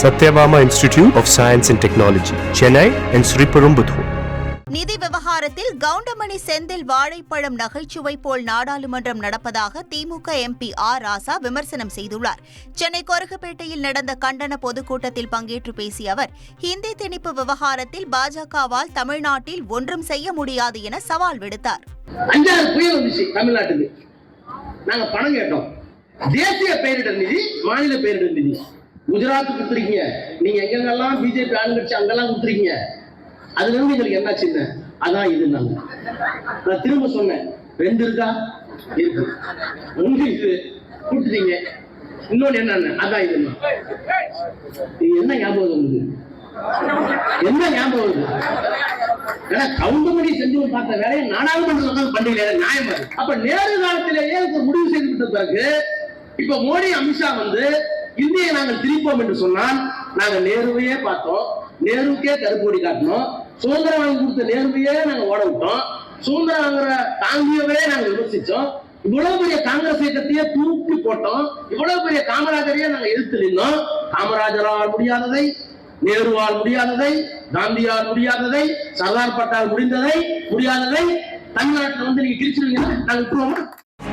Institute of Science and Technology, Chennai and Sriperumbudur. நிதி விவகாரத்தில் கவுண்டமணி செந்தில் வாழைப்பழம் நகைச்சுவை போல் நாடாளுமன்றம் நடப்பதாக திமுக எம்பி ஆர் ராசா விமர்சனம் செய்துள்ளார். சென்னை கொரகப்பேட்டையில் நடந்த கண்டன பொதுக்கூட்டத்தில் பங்கேற்று பேசிய அவர் ஹிந்தி திணிப்பு விவகாரத்தில் பாஜகவால் தமிழ்நாட்டில் ஒன்றும் செய்ய முடியாது என சவால் விடுத்தார். நாங்க பணம் கேட்டோம். தேசிய பேரிடர் நிதி மாநில பேரிடர் நிதி. குஜராத் கொடுத்துருக்கீங்க. நீங்க எங்கெங்கெல்லாம் பிஜேபி ஆளுங்கட்சி அங்கெல்லாம் கொடுத்துருக்கீங்க. அதுல இருந்து எங்களுக்கு என்ன? சின்ன அதான் இது நாங்க. நான் திரும்ப சொன்னேன். ரெண்டு இருக்கா? இருக்கு. ஒன்று இது. கொடுத்துட்டீங்க இன்னொன்னு என்னன்னு? அதான் இது இது என்ன ஞாபகம் உங்களுக்கு என்ன ஞாபகம் வருது ஏன்னா கவுண்டமணி செஞ்சு பார்த்த வேலையை நாடாளுமன்றத்தில் உட்கார்ந்து பண்றீங்களே நியாயமா அப்ப நேரு காலத்திலேயே முடிவு செய்து விட்ட பிறகு இப்ப மோடி அமித்ஷா வந்து இந்தியை நாங்கள் திரிப்போம் என்று சொன்னால் நாங்க நேருவையே பார்த்தோம். நேருக்கே கருப்பொடி காட்டினோம். சுதந்திரம் வாங்கி கொடுத்த நேருவையே நாங்க ஓட விட்டோம். சுதந்திரம் வாங்குற காந்தியவே நாங்க விமர்சிச்சோம் இவ்வளவு பெரிய காங்கிரஸ் இயக்கத்தையே தூக்கி போட்டோம். இவ்வளவு பெரிய காமராஜரையே நாங்க எதிர்த்து நின்றோம். காமராஜரால் முடியாததை நேருவால் முடியாததை காந்தியால் முடியாததை சர்தார் பட்டால் முடிந்ததை முடியாததை தமிழ்நாட்டில் வந்து நீங்க கிழிச்சிருவீங்கன்னா நாங்க விட்டுருவோமா?